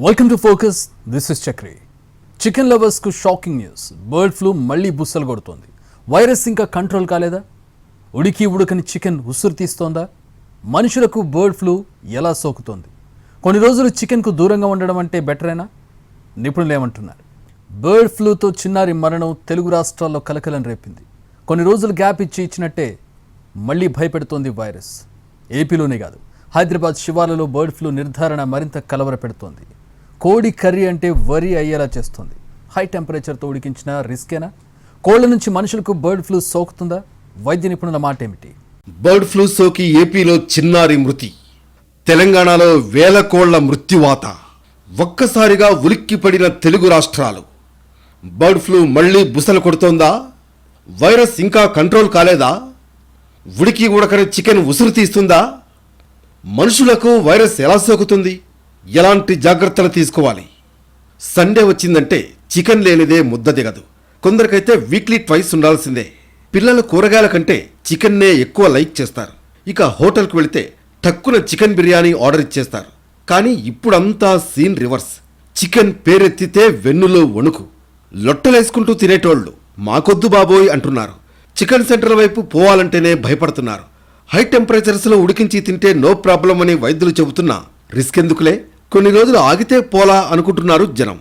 Welcome to focus this is Chakri chicken లవర్స్కు shocking news bird flu మళ్ళీ బుస్సలు కొడుతోంది. Virus ఇంకా control కాలేదా? ఉడికి ఉడకని చికెన్ ఉసురు తీస్తోందా? మనుషులకు బర్డ్ ఫ్లూ ఎలా సోకుతోంది? కొన్ని రోజులు చికెన్కు దూరంగా ఉండడం అంటే బెటరేనా నిపుణులు ఏమంటున్నారు. బర్డ్ ఫ్లూతో చిన్నారి మరణం తెలుగు రాష్ట్రాల్లో కలకలం రేపింది. కొన్ని రోజులు గ్యాప్ ఇచ్చి ఇచ్చినట్టే మళ్ళీ భయపెడుతోంది వైరస్ ఏపీలోనే కాదు. హైదరాబాద్ శివార్లలో బర్డ్ ఫ్లూ నిర్ధారణ మరింత కలవరపెడుతోంది. కోడి కర్రీ అంటే వరి అయ్యేలా చేస్తుంది. హై టెంపరేచర్తో ఉడికించిన రిస్కేనా కోళ్ళ నుంచి మనుషులకు బర్డ్ ఫ్లూ సోకుతుందా? వైద్య నిపుణుల మాట ఏమిటి? బర్డ్ ఫ్లూ సోకి ఏపీలో చిన్నారి మృతి. తెలంగాణలో వేల కోళ్ళ మృత్యువాత. ఒక్కసారిగా ఉలిక్కిపడిన తెలుగు రాష్ట్రాలు. బర్డ్ ఫ్లూ మళ్ళీ బుసలు కొడుతోందా? వైరస్ ఇంకా కంట్రోల్ కాలేదా? ఉడికి ఉడకని చికెన్ ఉసురు తీస్తుందా? మనుషులకు వైరస్ ఎలా సోకుతుంది? ఎలాంటి జాగ్రత్తలు తీసుకోవాలి? సండే వచ్చిందంటే చికెన్ లేనిదే ముద్ద దిగదు. కొందరికైతే వీక్లీ ట్వైస్ ఉండాల్సిందే. పిల్లలు కూరగాయల కంటే చికెన్నే ఎక్కువ లైక్ చేస్తారు. ఇక హోటల్కి వెళితే టక్కున చికెన్ బిర్యానీ ఆర్డర్ ఇచ్చేస్తారు. కానీ ఇప్పుడంతా సీన్ రివర్స్. చికెన్ పేరెత్తితే వెన్నులో వణుకు. లొట్టలేసుకుంటూ తినేటోళ్ళు మాకొద్దు బాబోయ్ అంటున్నారు. చికెన్ సెంటర్ వైపు పోవాలంటేనే భయపడుతున్నారు. హై టెంపరేచర్స్లో ఉడికించి తింటే నో ప్రాబ్లం అని వైద్యులు చెబుతున్నా రిస్క్ ఎందుకులే కొన్ని రోజులు ఆగితే పోలా అనుకుంటున్నారు జనం.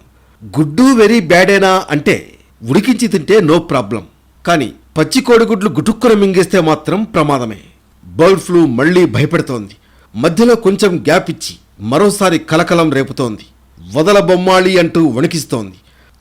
గుడ్డు వెరీ బ్యాడేనా అంటే ఉడికించి తింటే నో ప్రాబ్లం. కానీ పచ్చి కోడిగుడ్లు గుటుక్కున మింగేస్తే మాత్రం ప్రమాదమే. బర్డ్ ఫ్లూ మళ్ళీ భయపెడుతోంది. మధ్యలో కొంచెం గ్యాప్ ఇచ్చి మరోసారి కలకలం రేపుతోంది. వదల బొమ్మాళి అంటూ వణికిస్తోంది.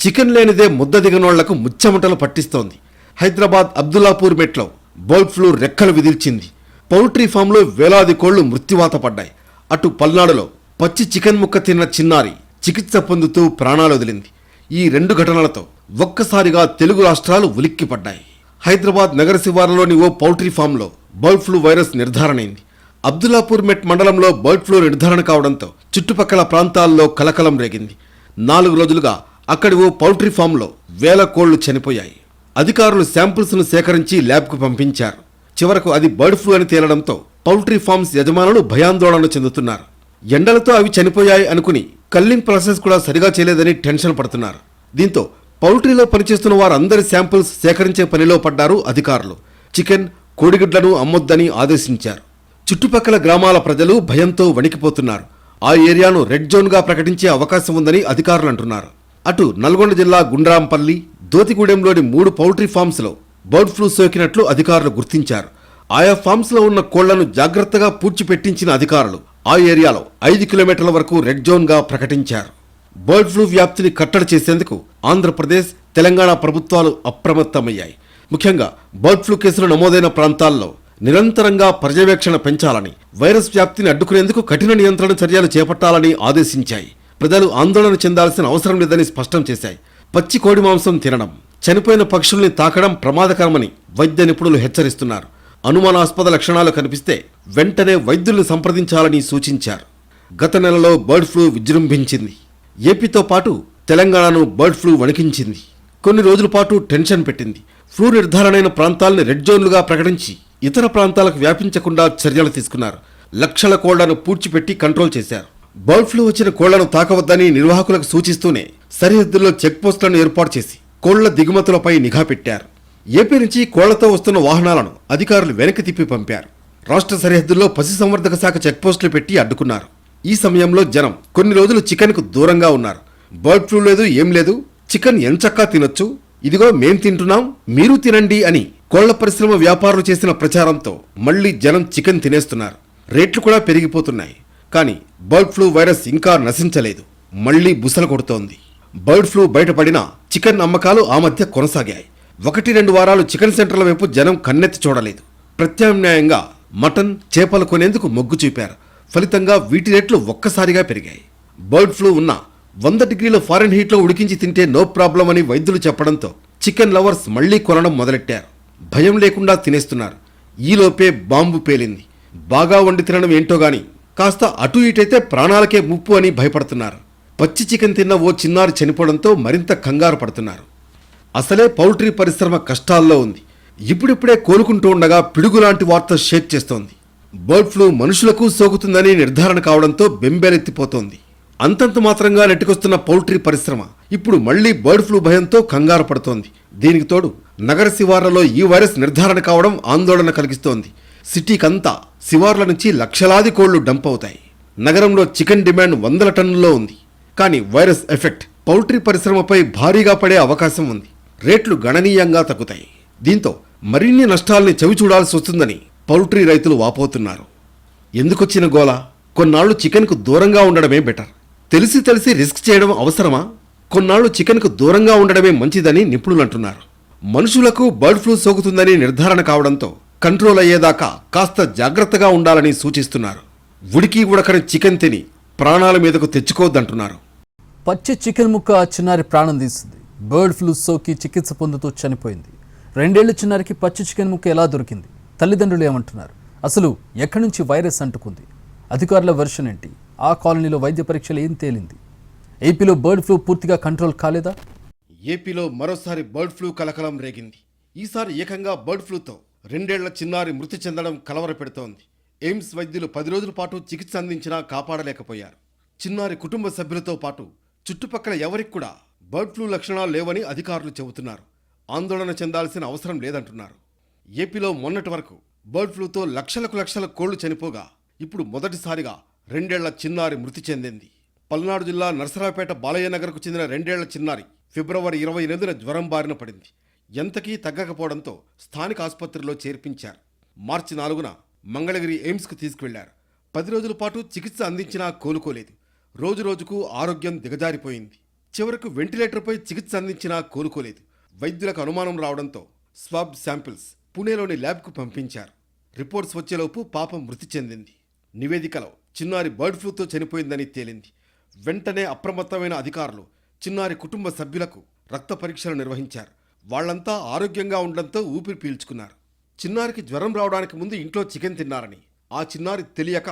చికెన్ లేనిదే ముద్ద దిగనోళ్ళకు ముచ్చమటలు పట్టిస్తోంది. హైదరాబాద్ అబ్దుల్లాపూర్ మెట్లో బర్డ్ ఫ్లూ రెక్కలు విదిల్చింది. పౌల్ట్రీ ఫామ్లో వేలాది కోళ్ళు మృత్యువాత పడ్డాయి. అటు పల్నాడులో పచ్చి చికెన్ ముక్క తిన్న చిన్నారి చికిత్స పొందుతూ ప్రాణాలు వదిలింది. ఈ రెండు ఘటనలతో ఒక్కసారిగా తెలుగు రాష్ట్రాలు ఉలిక్కిపడ్డాయి. హైదరాబాద్ నగర శివారులోని ఓ పౌల్ట్రీ ఫామ్లో బర్డ్ ఫ్లూ వైరస్ నిర్ధారణైంది. అబ్దుల్లాపూర్ మెట్ మండలంలో బర్డ్ ఫ్లూ నిర్ధారణ కావడంతో చుట్టుపక్కల ప్రాంతాల్లో కలకలం రేగింది. నాలుగు రోజులుగా అక్కడి ఓ పౌల్ట్రీ ఫామ్లో వేల కోళ్ళు చనిపోయాయి. అధికారులు శాంపిల్స్ను సేకరించి ల్యాబ్కు పంపించారు. చివరకు అది బర్డ్ ఫ్లూ అని తేలడంతో పౌల్ట్రీ ఫార్మ్స్ యజమానులు భయాందోళన చెందుతున్నారు. ఎండలతో అవి చనిపోయాయి అనుకుని కల్లింగ్ ప్రాసెస్ కూడా సరిగా చేయలేదని టెన్షన్ పడుతున్నారు. దీంతో పౌల్ట్రీలో పనిచేస్తున్న వారందరి శాంపిల్స్ సేకరించే పనిలో పడ్డారు అధికారులు. చికెన్ కోడిగుడ్లను అమ్మొద్దని ఆదేశించారు. చుట్టుపక్కల గ్రామాల ప్రజలు భయంతో వణికిపోతున్నారు. ఆ ఏరియాను రెడ్ జోన్గా ప్రకటించే అవకాశం ఉందని అధికారులు అంటున్నారు. అటు నల్గొండ జిల్లా గుండ్రాంపల్లి దోతిగూడెంలోని మూడు పౌల్ట్రీ ఫామ్స్లో బర్డ్ ఫ్లూ సోకినట్లు అధికారులు గుర్తించారు. ఆయా ఫామ్స్లో ఉన్న కోళ్ళను జాగ్రత్తగా పూడ్చిపెట్టించిన అధికారులు ఆ ఏరియాలో ఐదు కిలోమీటర్ల వరకు రెడ్ జోన్గా ప్రకటించారు. బర్డ్ ఫ్లూ వ్యాప్తిని కట్టడి చేసేందుకు ఆంధ్రప్రదేశ్ తెలంగాణ ప్రభుత్వాలు అప్రమత్తమయ్యాయి. ముఖ్యంగా బర్డ్ ఫ్లూ కేసులు నమోదైన ప్రాంతాల్లో నిరంతరంగా పర్యవేక్షణ పెంచాలని వైరస్ వ్యాప్తిని అడ్డుకునేందుకు కఠిన నియంత్రణ చర్యలు చేపట్టాలని ఆదేశించాయి. ప్రజలు ఆందోళన చెందాల్సిన అవసరం లేదని స్పష్టం చేశాయి. పచ్చి కోడి మాంసం తినడం చనిపోయిన పక్షుల్ని తాకడం ప్రమాదకరమని వైద్య నిపుణులు హెచ్చరిస్తున్నారు. అనుమానాస్పద లక్షణాలు కనిపిస్తే వెంటనే వైద్యుల్ని సంప్రదించాలని సూచించారు. గత నెలలో బర్డ్ ఫ్లూ విజృంభించింది. ఏపీతో పాటు తెలంగాణను బర్డ్ ఫ్లూ వణికించింది. కొన్ని రోజుల పాటు టెన్షన్ పెట్టింది. ఫ్లూ నిర్ధారణైన ప్రాంతాల్ని రెడ్ జోన్లుగా ప్రకటించి ఇతర ప్రాంతాలకు వ్యాపించకుండా చర్యలు తీసుకున్నారు. లక్షల కోళ్ళను పూడ్చిపెట్టి కంట్రోల్ చేశారు. బర్డ్ ఫ్లూ వచ్చిన కోళ్ళను తాకవద్దని నిర్వాహకులకు సూచిస్తూనే సరిహద్దుల్లో చెక్ పోస్టులను ఏర్పాటు చేసి కోళ్ళ దిగుమతులపై నిఘా పెట్టారు. ఏపీ నుంచి కోళ్ళతో వస్తున్న వాహనాలను అధికారులు వెనక్కి తిప్పి పంపారు. రాష్ట్ర సరిహద్దుల్లో పశుసంవర్ధక శాఖ చెక్పోస్టులు పెట్టి అడ్డుకున్నారు. ఈ సమయంలో జనం కొన్ని రోజులు చికెన్కు దూరంగా ఉన్నారు. బర్డ్ ఫ్లూ లేదు ఏం లేదు. చికెన్ ఎంచక్కా తినొచ్చు? ఇదిగో మేం తింటున్నాం మీరు తినండి అని కోళ్ళ పరిశ్రమ వ్యాపారులు చేసిన ప్రచారంతో మళ్ళీ జనం చికెన్ తినేస్తున్నారు. రేట్లు కూడా పెరిగిపోతున్నాయి. కానీ బర్డ్ ఫ్లూ వైరస్ ఇంకా నశించలేదు. మళ్ళీ బుసలు కొడుతోంది. బర్డ్ ఫ్లూ బయటపడినా చికెన్ అమ్మకాలు ఆ మధ్య కొనసాగాయి. ఒకటి రెండు వారాలు చికెన్ సెంటర్ల వైపు జనం కన్నెత్తి చూడలేదు. ప్రత్యామ్నాయంగా మటన్ చేపలు కొనేందుకు మొగ్గు చూపారు. ఫలితంగా వీటి రేట్లు ఒక్కసారిగా పెరిగాయి. బర్డ్ ఫ్లూ ఉన్న వంద డిగ్రీల ఫారెన్ హీట్లో ఉడికించి తింటే నో ప్రాబ్లం అని వైద్యులు చెప్పడంతో చికెన్ లవర్స్ మళ్ళీ కొనడం మొదలెట్టారు. భయం లేకుండా తినేస్తున్నారు. ఈలోపే బాంబు పేలింది. బాగా వండి తినడం ఏంటో గాని కాస్త అటు ఇటైతే ప్రాణాలకే ముప్పు అని భయపడుతున్నారు. పచ్చి చికెన్ తిన్న ఓ చిన్నారి చనిపోవడంతో మరింత కంగారు పడుతున్నారు. అసలే పౌల్ట్రీ పరిశ్రమ కష్టాల్లో ఉంది. ఇప్పుడిప్పుడే కోలుకుంటూ ఉండగా పిడుగులాంటి వార్త షేక్ చేస్తోంది. బర్డ్ ఫ్లూ మనుషులకు సోకుతుందని నిర్ధారణ కావడంతో బెంబేలెత్తిపోతోంది. అంతంత మాత్రంగా నెట్టుకొస్తున్న పౌల్ట్రీ పరిశ్రమ ఇప్పుడు మళ్ళీ బర్డ్ ఫ్లూ భయంతో కంగారు పడుతోంది. దీనికి తోడు నగర శివార్లలో ఈ వైరస్ నిర్ధారణ కావడం ఆందోళన కలిగిస్తోంది. సిటీకంతా శివార్ల నుంచి లక్షలాది కోళ్ళు డంప్ అవుతాయి. నగరంలో చికెన్ డిమాండ్ వందల టన్నుల్లో ఉంది. కానీ వైరస్ ఎఫెక్ట్ పౌల్ట్రీ పరిశ్రమపై భారీగా పడే అవకాశం ఉంది. రేట్లు గణనీయంగా తగ్గుతాయి. దీంతో మరిన్ని నష్టాల్ని చవిచూడాల్సి వస్తుందని పౌల్ట్రీ రైతులు వాపోతున్నారు. ఎందుకొచ్చిన గోల కొన్నాళ్ళు చికెన్కు దూరంగా ఉండడమే బెటర్. తెలిసి తెలిసి రిస్క్ చేయడం అవసరమా? కొన్నాళ్ళు చికెన్కు దూరంగా ఉండడమే మంచిదని నిపుణులు అంటున్నారు. మనుషులకు బర్డ్ ఫ్లూ సోకుతుందని నిర్ధారణ కావడంతో కంట్రోల్ అయ్యేదాకా కాస్త జాగ్రత్తగా ఉండాలని సూచిస్తున్నారు. ఉడికి ఉడకని చికెన్ తిని ప్రాణాల మీదకు తెచ్చుకోవద్దంటున్నారు. పచ్చి చికెన్ ముక్క ఆ చిన్నారి ప్రాణం తీసింది. బర్డ్ ఫ్లూ సోకి చికిత్స పొందుతూ చనిపోయింది. రెండేళ్ళ చిన్నారికి పచ్చి చికెన్ ముక్క ఎలా దొరికింది? తల్లిదండ్రులు ఏమంటున్నారు? అసలు ఎక్కడి నుంచి వైరస్ అంటుకుంది? అధికారుల వెర్షన్ ఏంటి? ఆ కాలనీలో వైద్య పరీక్షలు ఏం తేలింది? ఏపీలో బర్డ్ ఫ్లూ పూర్తిగా కంట్రోల్ కాలేదా? ఏపీలో మరోసారి బర్డ్ ఫ్లూ కలకలం రేగింది. ఈసారి ఏకంగా బర్డ్ ఫ్లూతో రెండేళ్ళ చిన్నారి మృతి చెందడం కలవరపెడుతోంది. ఎయిమ్స్ వైద్యులు పది రోజుల పాటు చికిత్స అందించినా కాపాడలేకపోయారు. చిన్నారి కుటుంబ సభ్యులతో పాటు చుట్టుపక్కల ఎవరికి కూడా బర్డ్ ఫ్లూ లక్షణాలు లేవని అధికారులు చెబుతున్నారు. ఆందోళన చెందాల్సిన అవసరం లేదంటున్నారు. ఏపీలో మొన్నటి వరకు బర్డ్ ఫ్లూతో లక్షలకు లక్షల కోళ్ళు చనిపోగా ఇప్పుడు మొదటిసారిగా రెండేళ్ళ చిన్నారి మృతి చెందింది. పల్నాడు జిల్లా నరసరావుపేట బాలయ్య నగర్కు చెందిన రెండేళ్ళ చిన్నారి ఫిబ్రవరి ఇరవై ఎనిమిదిన జ్వరం బారిన పడింది. ఎంతకీ తగ్గకపోవడంతో స్థానిక ఆసుపత్రిలో చేర్పించారు. మార్చి నాలుగున మంగళగిరి ఎయిమ్స్కు తీసుకువెళ్ళారు. పది రోజుల పాటు చికిత్స అందించినా కోలుకోలేదు. రోజు రోజుకు ఆరోగ్యం దిగజారిపోయింది. చివరకు వెంటిలేటర్పై చికిత్స అందించినా కోలుకోలేదు. వైద్యులకు అనుమానం రావడంతో స్వాబ్ శాంపిల్స్ పుణేలోని ల్యాబ్కు పంపించారు. రిపోర్ట్స్ వచ్చేలోపు పాపం మృతి చెందింది. నివేదికలో చిన్నారి బర్డ్ ఫ్లూతో చనిపోయిందని తేలింది. వెంటనే అప్రమత్తమైన అధికారులు చిన్నారి కుటుంబ సభ్యులకు రక్త పరీక్షలు నిర్వహించారు. వాళ్ళంతా ఆరోగ్యంగా ఉండడంతో ఊపిరి పీల్చుకున్నారు. చిన్నారికి జ్వరం రావడానికి ముందు ఇంట్లో చికెన్ తిన్నారని ఆ చిన్నారి తెలియక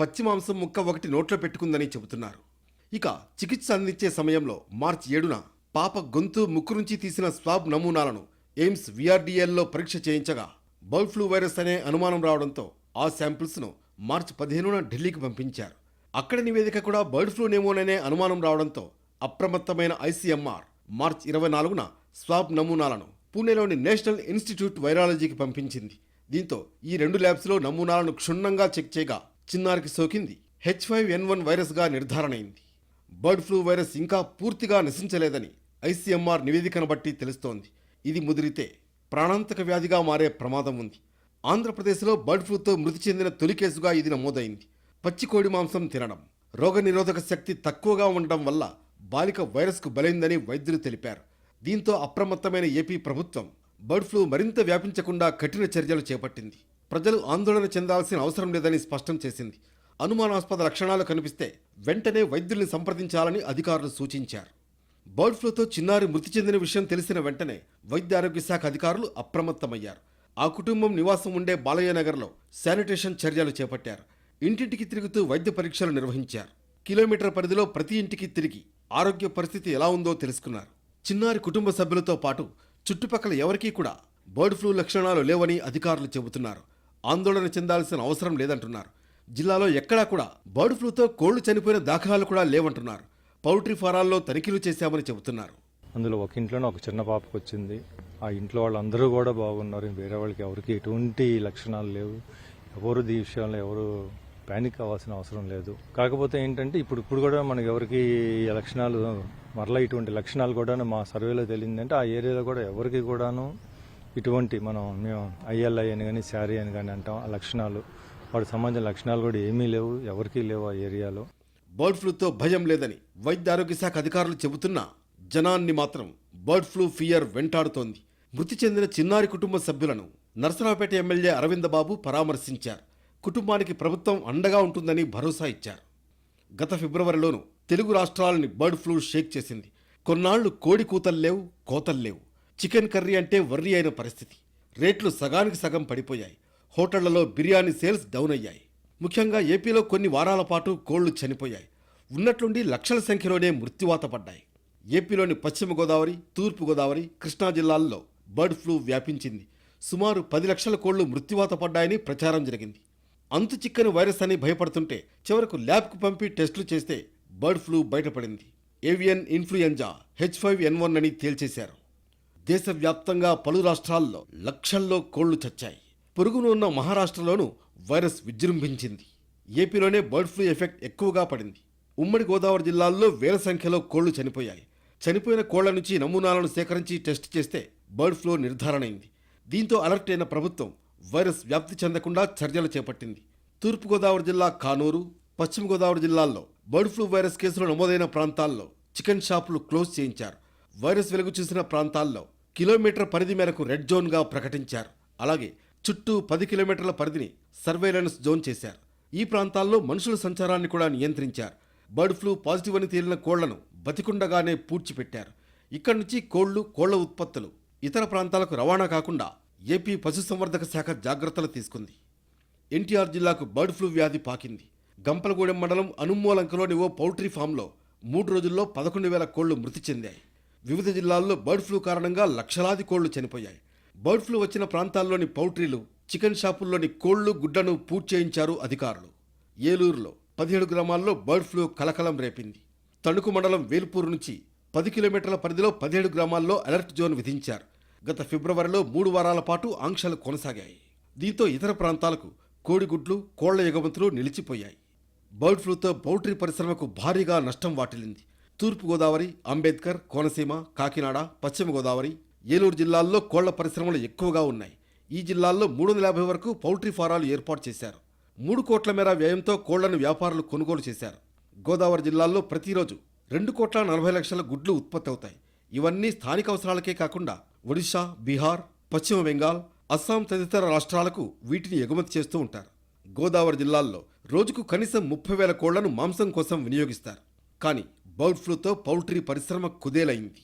పచ్చి మాంసం ముక్క ఒకటి నోట్లో పెట్టుకుందని చెబుతున్నారు. ఇక చికిత్స అందించే సమయంలో మార్చి ఏడున పాప గొంతు ముక్కు నుంచి తీసిన స్వాబ్ నమూనాలను ఎయిమ్స్ విఆర్డీఎల్లో పరీక్ష చేయించగా బర్డ్ ఫ్లూ వైరస్ అనే అనుమానం రావడంతో ఆ శాంపిల్స్ను మార్చి పదిహేనున ఢిల్లీకి పంపించారు. అక్కడ నివేదిక కూడా బర్డ్ ఫ్లూనేమోననే అనుమానం రావడంతో అప్రమత్తమైన ఐసీఎంఆర్ మార్చి ఇరవై నాలుగున స్వాబ్ నమూనాలను పూణేలోని నేషనల్ ఇన్స్టిట్యూట్ వైరాలజీకి పంపించింది. దీంతో ఈ రెండు ల్యాబ్స్లో నమూనాలను క్షుణ్ణంగా చెక్ చేయగా చిన్నారికి సోకింది. హెచ్ ఫైవ్ ఎన్ వన్ వైరస్గా నిర్ధారణ అయింది బర్డ్ ఫ్లూ వైరస్ ఇంకా పూర్తిగా నశించలేదని ఐసీఎంఆర్ నివేదికను బట్టి తెలుస్తోంది. ఇది ముదిరితే ప్రాణాంతక వ్యాధిగా మారే ప్రమాదం ఉంది. ఆంధ్రప్రదేశ్లో బర్డ్ ఫ్లూతో మృతి చెందిన తొలి కేసుగా ఇది నమోదైంది. పచ్చి కోడి మాంసం తినడం రోగనిరోధక శక్తి తక్కువగా ఉండడం వల్ల బాలిక వైరస్కు బలైందని వైద్యులు తెలిపారు. దీంతో అప్రమత్తమైన ఏపీ ప్రభుత్వం బర్డ్ ఫ్లూ మరింత వ్యాపించకుండా కఠిన చర్యలు చేపట్టింది. ప్రజలు ఆందోళన చెందాల్సిన అవసరం లేదని స్పష్టం చేసింది. అనుమానాస్పద లక్షణాలు కనిపిస్తే వెంటనే వైద్యుల్ని సంప్రదించాలని అధికారులు సూచించారు. బర్డ్ ఫ్లూతో చిన్నారి మృతి చెందిన విషయం తెలిసిన వెంటనే వైద్య ఆరోగ్య శాఖ అధికారులు అప్రమత్తమయ్యారు. ఆ కుటుంబం నివాసం ఉండే బాలయ్య నగర్లో శానిటేషన్ చర్యలు చేపట్టారు. ఇంటింటికి తిరుగుతూ వైద్య పరీక్షలు నిర్వహించారు. కిలోమీటర్ పరిధిలో ప్రతి ఇంటికి తిరిగి ఆరోగ్య పరిస్థితి ఎలా ఉందో తెలుసుకున్నారు. చిన్నారి కుటుంబ సభ్యులతో పాటు చుట్టుపక్కల ఎవరికీ కూడా బర్డ్ ఫ్లూ లక్షణాలు లేవని అధికారులు చెబుతున్నారు. ఆందోళన చెందాల్సిన అవసరం లేదంటున్నారు. జిల్లాలో ఎక్కడా కూడా బర్డ్ ఫ్లూతో కోళ్ళు చనిపోయిన దాఖలాలు కూడా లేవంటున్నారు. పౌల్ట్రీ ఫారాల్లో తనిఖీలు చేశామని చెబుతున్నారు. అందులో ఒక ఇంట్లోనే ఒక చిన్న పాపకు వచ్చింది. ఆ ఇంట్లో వాళ్ళందరూ కూడా బాగున్నారు. వేరే వాళ్ళకి ఎవరికి ఎటువంటి లక్షణాలు లేవు. ఎవరు ఈ విషయంలో ఎవరు ప్యానిక్ అవ్వాల్సిన అవసరం లేదు. కాకపోతే ఏంటంటే ఇప్పుడు ఇప్పుడు కూడా మనకి ఎవరికి లక్షణాలు మరలా ఇటువంటి లక్షణాలు కూడా మా సర్వేలో తెలిసిందంటే ఆ ఏరియాలో కూడా ఎవరికి కూడాను ఇటువంటి మనం మేము ఐఎల్ఐ అని కానీ శారీ అని కానీ అంటాం. ఆ లక్షణాలు వాటికి సంబంధించిన లక్షణాలు కూడా ఏమీ లేవు ఎవరికీ లేవు ఆ ఏరియాలో. బర్డ్ ఫ్లూతో భయం లేదని వైద్య ఆరోగ్య శాఖ అధికారులు చెబుతున్నా జనాన్ని మాత్రం బర్డ్ ఫ్లూ ఫియర్ వెంటాడుతోంది. మృతి చెందిన చిన్నారి కుటుంబ సభ్యులను నరసరావుపేట ఎమ్మెల్యే అరవింద బాబు పరామర్శించారు. కుటుంబానికి ప్రభుత్వం అండగా ఉంటుందని భరోసా ఇచ్చారు. గత ఫిబ్రవరిలోనూ తెలుగు రాష్ట్రాలని బర్డ్ ఫ్లూ షేక్ చేసింది. కొన్నాళ్ళు కోడి కూతలు లేవు కోతలు లేవు. చికెన్ కర్రీ అంటే వర్రీ అయిన పరిస్థితి. రేట్లు సగానికి సగం పడిపోయాయి. హోటళ్ళలో బిర్యానీ సేల్స్ డౌన్ అయ్యాయి. ముఖ్యంగా ఏపీలో కొన్ని వారాల పాటు కోళ్ళు చనిపోయాయి. ఉన్నట్లుండి లక్షల సంఖ్యలోనే మృత్యువాత పడ్డాయి. ఏపీలోని పశ్చిమ గోదావరి తూర్పు గోదావరి కృష్ణా జిల్లాల్లో బర్డ్ ఫ్లూ వ్యాపించింది. సుమారు పది లక్షల కోళ్ళు మృత్యువాత పడ్డాయని ప్రచారం జరిగింది. అంతు చిక్కని వైరస్ అని భయపడుతుంటే చివరకు ల్యాబ్కు పంపి టెస్టులు చేస్తే బర్డ్ ఫ్లూ బయటపడింది. Avian influenza H five N one అని తేల్చేశారు. దేశవ్యాప్తంగా పలు రాష్ట్రాల్లో లక్షల్లో కోళ్ళు చచ్చాయి. పొరుగును ఉన్న మహారాష్ట్రలోనూ వైరస్ విజృంభించింది. ఏపీలోనే బర్డ్ ఫ్లూ ఎఫెక్ట్ ఎక్కువగా పడింది. ఉమ్మడి గోదావరి జిల్లాల్లో వేల సంఖ్యలో కోళ్ళు చనిపోయాయి. చనిపోయిన కోళ్ళ నుంచి నమూనాలను సేకరించి టెస్ట్ చేస్తే బర్డ్ ఫ్లూ నిర్ధారణ అయింది దీంతో అలర్ట్ అయిన ప్రభుత్వం వైరస్ వ్యాప్తి చెందకుండా చర్యలు చేపట్టింది. తూర్పుగోదావరి జిల్లా కానూరు పశ్చిమ గోదావరి జిల్లాల్లో బర్డ్ ఫ్లూ వైరస్ కేసులు నమోదైన ప్రాంతాల్లో చికెన్ షాపులు క్లోజ్ చేయించారు. వైరస్ వెలుగు చూసిన ప్రాంతాల్లో కిలోమీటర్ పరిధి మేరకు రెడ్ జోన్గా ప్రకటించారు. అలాగే చుట్టూ పది కిలోమీటర్ల పరిధిని సర్వేలెన్స్ జోన్ చేశారు. ఈ ప్రాంతాల్లో మనుషుల సంచారాన్ని కూడా నియంత్రించారు. బర్డ్ ఫ్లూ పాజిటివ్ అని తేలిన కోళ్ళను బతికుండగానే పూడ్చిపెట్టారు. ఇక్కడి నుంచి కోళ్ళు కోళ్ళ ఉత్పత్తులు ఇతర ప్రాంతాలకు రవాణా కాకుండా ఏపీ పశుసంవర్ధక శాఖ జాగ్రత్తలు తీసుకుంది. ఎన్టీఆర్ జిల్లాకు బర్డ్ ఫ్లూ వ్యాధి పాకింది. గంపలగూడెం మండలం అనుమూలంకలోని ఓ పౌల్ట్రీ ఫామ్లో మూడు రోజుల్లో పదకొండు వేల కోళ్ళు మృతి చెందాయి. వివిధ జిల్లాల్లో బర్డ్ ఫ్లూ కారణంగా లక్షలాది కోళ్ళు చనిపోయాయి. బర్డ్ ఫ్లూ వచ్చిన ప్రాంతాల్లోని పౌల్ట్రీలు చికెన్ షాపుల్లోని కోళ్ళు గుడ్డను పూర్తి చేయించారు అధికారులు. ఏలూరులో పదిహేడు గ్రామాల్లో బర్డ్ ఫ్లూ కలకలం రేపింది. తణుకు మండలం వేల్పూర్ నుంచి పది కిలోమీటర్ల పరిధిలో పదిహేడు గ్రామాల్లో అలర్ట్ జోన్ విధించారు. గత ఫిబ్రవరిలో మూడు వారాల పాటు ఆంక్షలు కొనసాగాయి. దీంతో ఇతర ప్రాంతాలకు కోడిగుడ్లు కోళ్ళ ఎగుమతులు నిలిచిపోయాయి. బర్డ్ ఫ్లూతో పౌల్ట్రీ పరిశ్రమకు భారీగా నష్టం వాటిల్లింది. తూర్పుగోదావరి అంబేద్కర్ కోనసీమ కాకినాడ పశ్చిమ గోదావరి ఏలూరు జిల్లాల్లో కోళ్ళ పరిశ్రమలు ఎక్కువగా ఉన్నాయి. ఈ జిల్లాల్లో మూడు వందల యాభై వరకు పౌల్ట్రీ ఫారాలు ఏర్పాటు చేశారు. మూడు కోట్ల మేర వ్యయంతో కోళ్ళను వ్యాపారులు కొనుగోలు చేశారు. గోదావరి జిల్లాల్లో ప్రతిరోజు రెండు కోట్ల నలభై లక్షల గుడ్లు ఉత్పత్తి అవుతాయి. ఇవన్నీ స్థానిక అవసరాలకే కాకుండా ఒడిశా బీహార్ పశ్చిమ బెంగాల్ అస్సాం తదితర రాష్ట్రాలకు వీటిని ఎగుమతి చేస్తూ ఉంటారు. గోదావరి జిల్లాల్లో రోజుకు కనీసం ముప్పై వేల కోళ్ళను మాంసం కోసం వినియోగిస్తారు. కానీ బర్డ్ ఫ్లూతో పౌల్ట్రీ పరిశ్రమ కుదేలైంది.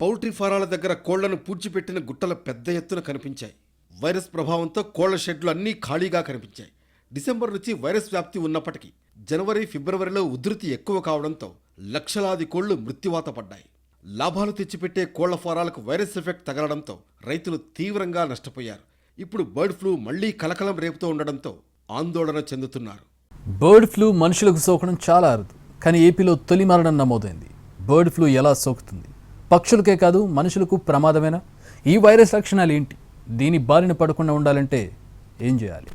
పౌల్ట్రీ ఫారాల దగ్గర కోళ్ళను పూడ్చిపెట్టిన గుట్టలు పెద్ద ఎత్తున కనిపించాయి. వైరస్ ప్రభావంతో కోళ్ళ షెడ్లు అన్నీ ఖాళీగా కనిపించాయి. డిసెంబర్ నుంచి వైరస్ వ్యాప్తి ఉన్నప్పటికీ జనవరి ఫిబ్రవరిలో ఉధృతి ఎక్కువ కావడంతో లక్షలాది కోళ్ళు మృత్యువాత పడ్డాయి. లాభాలు తెచ్చిపెట్టే కోళ్ళ ఫారాలకు వైరస్ ఎఫెక్ట్ తగలడంతో రైతులు తీవ్రంగా నష్టపోయారు. ఇప్పుడు బర్డ్ ఫ్లూ మళ్ళీ కలకలం రేపుతూ ఉండడంతో ఆందోళన చెందుతున్నారు. బర్డ్ ఫ్లూ మనుషులకు సోకడం చాలా అరుదు కానీ ఏపీలో తొలి మరణం నమోదైంది. బర్డ్ ఫ్లూ ఎలా సోకుతుంది? పక్షులకే కాదు మనుషులకు ప్రమాదమేనా? ఈ వైరస్ లక్షణాలు ఏంటి? దీని బారిన పడకుండా ఉండాలంటే ఏం చేయాలి?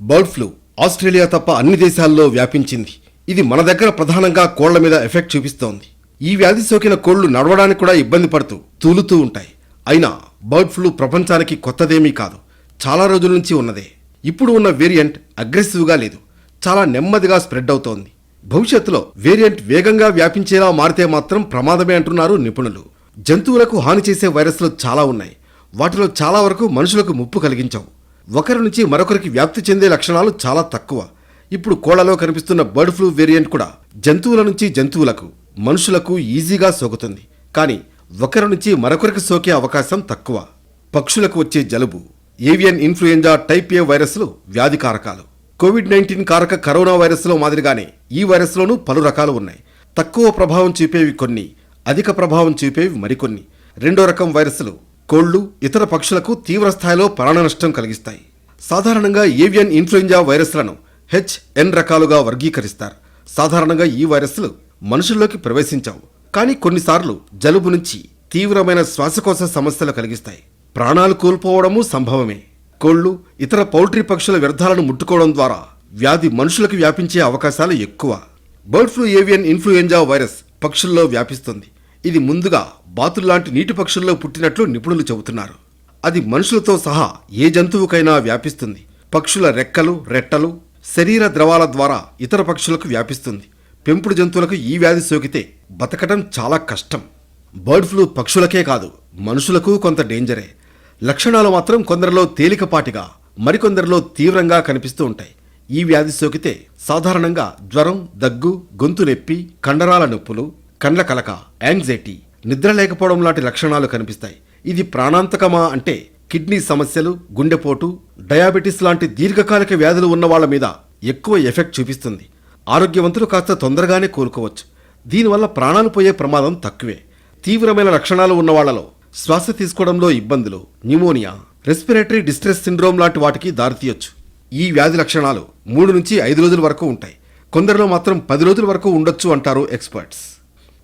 బర్డ్ ఫ్లూ ఆస్ట్రేలియా తప్ప అన్ని దేశాల్లో వ్యాపించింది. ఇది మన దగ్గర ప్రధానంగా కోళ్ళ మీద ఎఫెక్ట్ చూపిస్తోంది. ఈ వ్యాధి సోకిన కోళ్ళు నడవడానికి కూడా ఇబ్బంది పడుతూ తూలుతూ ఉంటాయి. అయినా బర్డ్ ఫ్లూ ప్రపంచానికి కొత్తదేమీ కాదు. చాలా రోజుల నుంచి ఉన్నదే. ఇప్పుడు ఉన్న వేరియంట్ అగ్రెసివ్గా లేదు. చాలా నెమ్మదిగా స్ప్రెడ్ అవుతోంది. భవిష్యత్తులో వేరియంట్ వేగంగా వ్యాపించేలా మారితే మాత్రం ప్రమాదమే అంటున్నారు నిపుణులు. జంతువులకు హాని చేసే వైరస్లు చాలా ఉన్నాయి. వాటిలో చాలా వరకు మనుషులకు ముప్పు కలిగించవు. ఒకరి నుంచి మరొకరికి వ్యాప్తి చెందే లక్షణాలు చాలా తక్కువ. ఇప్పుడు కోళ్ళలో కనిపిస్తున్న బర్డ్ ఫ్లూ వేరియంట్ కూడా జంతువుల నుంచి జంతువులకు మనుషులకు ఈజీగా సోకుతుంది. కానీ ఒకరి నుంచి మరొకరికి సోకే అవకాశం తక్కువ. పక్షులకు వచ్చే జలుబు ఏవియన్ ఇన్ఫ్లుయెంజా టైప్ ఏ వైరస్లు వ్యాధి కారకాలు కోవిడ్ నైన్టీన్ కారక కరోనా వైరస్లో మాదిరిగానే ఈ వైరస్లోనూ పలు రకాలు ఉన్నాయి. తక్కువ ప్రభావం చూపేవి కొన్ని అధిక ప్రభావం చూపేవి మరికొన్ని. రెండో రకం వైరస్లు కోళ్ళు ఇతర పక్షులకు తీవ్ర స్థాయిలో ప్రాణ నష్టం కలిగిస్తాయి. సాధారణంగా ఏవియన్ ఇన్ఫ్లుయెంజా వైరస్లను హెచ్ ఎన్ రకాలుగా వర్గీకరిస్తారు. సాధారణంగా ఈ వైరస్లు మనుషుల్లోకి ప్రవేశించవు. కానీ కొన్నిసార్లు జలుబు నుంచి తీవ్రమైన శ్వాసకోశ సమస్యలు కలిగిస్తాయి. ప్రాణాలు కోల్పోవడము సంభవమే. కోళ్ళు ఇతర పౌల్ట్రీ పక్షుల వ్యర్థాలను ముట్టుకోవడం ద్వారా వ్యాధి మనుషులకు వ్యాపించే అవకాశాలు ఎక్కువ. Bird flu avian influenza virus పక్షుల్లో వ్యాపిస్తుంది. ఇది ముందుగా బాతుల్లాంటి నీటి పక్షుల్లో పుట్టినట్లు నిపుణులు చెబుతున్నారు. అది మనుషులతో సహా ఏ జంతువుకైనా వ్యాపిస్తుంది. పక్షుల రెక్కలు రెట్టలు శరీర ద్రవాల ద్వారా ఇతర పక్షులకు వ్యాపిస్తుంది. పెంపుడు జంతువులకు ఈ వ్యాధి సోకితే బతకడం చాలా కష్టం. బర్డ్ ఫ్లూ పక్షులకే కాదు మనుషులకు కొంత డేంజరే. లక్షణాలు మాత్రం కొందరిలో తేలికపాటిగా మరికొందరిలో తీవ్రంగా కనిపిస్తూ ఉంటాయి. ఈ వ్యాధి సోకితే సాధారణంగా జ్వరం దగ్గు గొంతు నొప్పి కండరాల నొప్పులు కండ్ల కలక యాంగ్జైటీ నిద్ర లేకపోవడం లాంటి లక్షణాలు కనిపిస్తాయి. ఇది ప్రాణాంతకమా అంటే కిడ్నీ సమస్యలు గుండెపోటు డయాబెటిస్ లాంటి దీర్ఘకాలిక వ్యాధులు ఉన్న వాళ్ళ మీద ఎక్కువ ఎఫెక్ట్ చూపిస్తుంది. ఆరోగ్యవంతులు కాస్త తొందరగానే కోలుకోవచ్చు. దీనివల్ల ప్రాణాలు పోయే ప్రమాదం తక్కువే. తీవ్రమైన లక్షణాలు ఉన్న వాళ్ళలో శ్వాస తీసుకోవడంలో ఇబ్బందులు న్యూమోనియా రెస్పిరేటరీ డిస్ట్రెస్ సిండ్రోమ్ లాంటి వాటికి దారితీయొచ్చు. ఈ వ్యాధి లక్షణాలు మూడు నుంచి ఐదు రోజుల వరకు ఉంటాయి. కొందరిలో మాత్రం పది రోజుల వరకు ఉండొచ్చు అంటారు ఎక్స్పర్ట్స్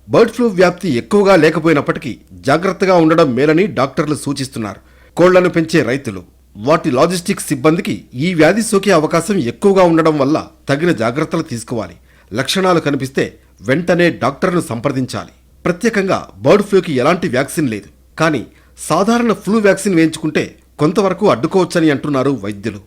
బర్డ్ ఫ్లూ వ్యాప్తి ఎక్కువగా లేకపోయినప్పటికీ జాగ్రత్తగా ఉండడం మేలని డాక్టర్లు సూచిస్తున్నారు. కోళ్ళను పెంచే రైతులు వాటి లాజిస్టిక్స్ సిబ్బందికి ఈ వ్యాధి సోకే అవకాశం ఎక్కువగా ఉండడం వల్ల తగిన జాగ్రత్తలు తీసుకోవాలి. లక్షణాలు కనిపిస్తే వెంటనే డాక్టర్ను సంప్రదించాలి. ప్రత్యేకంగా బర్డ్ ఫ్లూకి ఎలాంటి వ్యాక్సిన్ లేదు. కానీ సాధారణ ఫ్లూ వ్యాక్సిన్ వేయించుకుంటే కొంతవరకు అడ్డుకోవచ్చని అంటున్నారు వైద్యులు.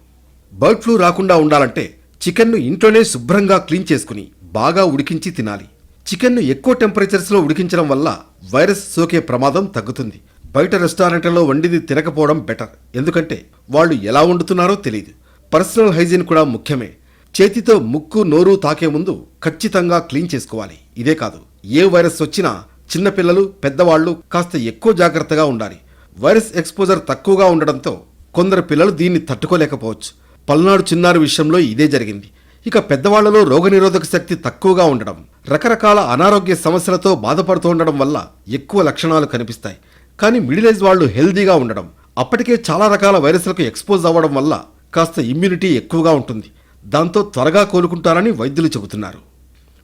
బర్డ్ ఫ్లూ రాకుండా ఉండాలంటే చికెన్ను ఇంట్లోనే శుభ్రంగా క్లీన్ చేసుకుని బాగా ఉడికించి తినాలి. చికెన్ను ఎక్కువ టెంపరేచర్స్లో ఉడికించడం వల్ల వైరస్ సోకే ప్రమాదం తగ్గుతుంది. బయట రెస్టారెంట్లలో వండింది తినకపోవడం బెటర్. ఎందుకంటే వాళ్ళు ఎలా వండుతున్నారో తెలియదు పర్సనల్ హైజీన్ కూడా ముఖ్యమే. చేతితో ముక్కు నోరు తాకే ముందు ఖచ్చితంగా క్లీన్ చేసుకోవాలి. ఇదే కాదు ఏ వైరస్ వచ్చినా చిన్నపిల్లలు పెద్దవాళ్ళు కాస్త ఎక్కువ జాగ్రత్తగా ఉండాలి. వైరస్ ఎక్స్పోజర్ తక్కువగా ఉండడంతో కొందరు పిల్లలు దీన్ని తట్టుకోలేకపోవచ్చు. పల్నాడు చిన్నారి విషయంలో ఇదే జరిగింది. ఇక పెద్దవాళ్ళలో రోగనిరోధక శక్తి తక్కువగా ఉండడం రకరకాల అనారోగ్య సమస్యలతో బాధపడుతూ ఉండడం వల్ల ఎక్కువ లక్షణాలు కనిపిస్తాయి. కానీ మిడిల్ ఏజ్ వాళ్ళు హెల్దీగా ఉండడం అప్పటికే చాలా రకాల వైరస్లకు ఎక్స్పోజ్ అవ్వడం వల్ల కాస్త ఇమ్యూనిటీ ఎక్కువగా ఉంటుంది. దాంతో త్వరగా కోలుకుంటారని వైద్యులు చెబుతున్నారు.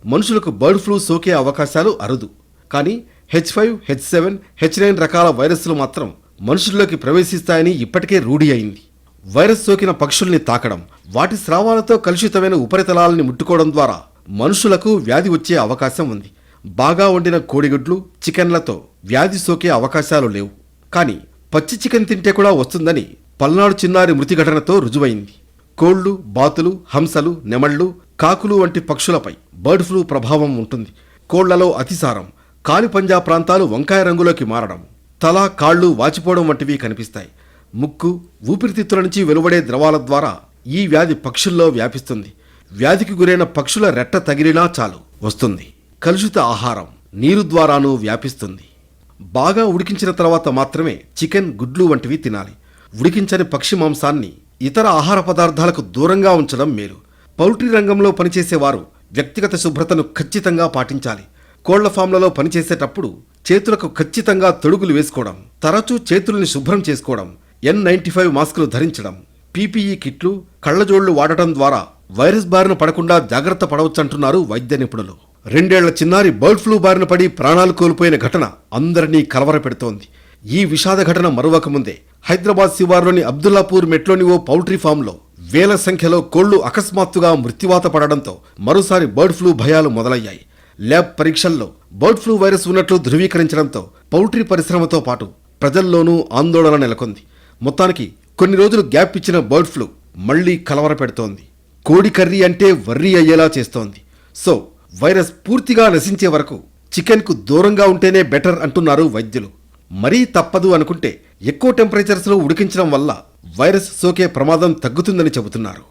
మనుషులకు బర్డ్ ఫ్లూ సోకే అవకాశాలు అరుదు. కానీ H five H seven H nine రకాల వైరస్లు మాత్రం మనుషుల్లోకి ప్రవేశిస్తాయని ఇప్పటికే రూఢి అయింది. వైరస్ సోకిన పక్షుల్ని తాకడం వాటి స్రావాలతో కలుషితమైన ఉపరితలాలని ముట్టుకోవడం ద్వారా మనుషులకు వ్యాధి వచ్చే అవకాశం ఉంది. బాగా వండిన కోడిగుడ్లు చికెన్లతో వ్యాధి సోకే అవకాశాలు లేవు. కానీ పచ్చి చికెన్ తింటే కూడా వస్తుందని పల్నాడు చిన్నారి మృతి ఘటనతో రుజువైంది. కోళ్ళు బాతులు హంసలు నెమళ్ళు కాకులు వంటి పక్షులపై బర్డ్ ఫ్లూ ప్రభావం ఉంటుంది. కోళ్ళలో అతిసారం కాలిపంజా ప్రాంతాలు వంకాయ రంగులోకి మారడం తల కాళ్ళు వాచిపోవడం వంటివి కనిపిస్తాయి. ముక్కు ఊపిరితిత్తుల నుంచి వెలువడే ద్రవాల ద్వారా ఈ వ్యాధి పక్షుల్లో వ్యాపిస్తుంది. వ్యాధికి గురైన పక్షుల రెట్ట తగిలినా చాలు వస్తుంది. కలుషిత ఆహారం నీరు ద్వారానూ వ్యాపిస్తుంది. బాగా ఉడికించిన తర్వాత మాత్రమే చికెన్ గుడ్లు వంటివి తినాలి. ఉడికించని పక్షి మాంసాన్ని ఇతర ఆహార పదార్థాలకు దూరంగా ఉంచడం మేలు. పౌల్ట్రీ రంగంలో పనిచేసేవారు వ్యక్తిగత శుభ్రతను ఖచ్చితంగా పాటించాలి. కోళ్ళ ఫామ్లలో పనిచేసేటప్పుడు చేతులకు ఖచ్చితంగా తొడుగులు వేసుకోవడం తరచూ చేతుల్ని శుభ్రం చేసుకోవడం ఎన్ నైంటీ ఫైవ్ మాస్కులు ధరించడం పీపీఈ కిట్లు కళ్ళజోళ్ళు వాడటం ద్వారా వైరస్ బారిన పడకుండా జాగ్రత్త పడవచ్చంటున్నారు వైద్య నిపుణులు. రెండేళ్ళ చిన్నారి బర్డ్ ఫ్లూ బారిన పడి ప్రాణాలు కోల్పోయిన ఘటన అందరినీ కలవరపెడుతోంది. ఈ విషాద ఘటన మరువకముందే హైదరాబాద్ శివార్లోని అబ్దుల్లాపూర్ మెట్లోని ఓ పౌల్ట్రీ ఫామ్లో వేల సంఖ్యలో కోళ్ళు అకస్మాత్తుగా మృత్యువాత పడడంతో మరోసారి బర్డ్ ఫ్లూ భయాలు మొదలయ్యాయి. ల్యాబ్ పరీక్షల్లో బర్డ్ ఫ్లూ వైరస్ ఉన్నట్లు ధృవీకరించడంతో పౌల్ట్రీ పరిశ్రమతో పాటు ప్రజల్లోనూ ఆందోళన నెలకొంది. మొత్తానికి కొన్ని రోజులు గ్యాప్ ఇచ్చిన బర్డ్ ఫ్లూ మళ్ళీ కలవర పెడుతోంది కోడి కర్రీ అంటే వర్రీ అయ్యేలా చేస్తోంది. సో వైరస్ పూర్తిగా నశించే వరకు చికెన్కు దూరంగా ఉంటేనే బెటర్ అంటున్నారు వైద్యులు. మరీ తప్పదు అనుకుంటే ఎక్కువ టెంపరేచర్స్లో ఉడికించడం వల్ల వైరస్ సోకే ప్రమాదం తగ్గుతుందని చెబుతున్నారు.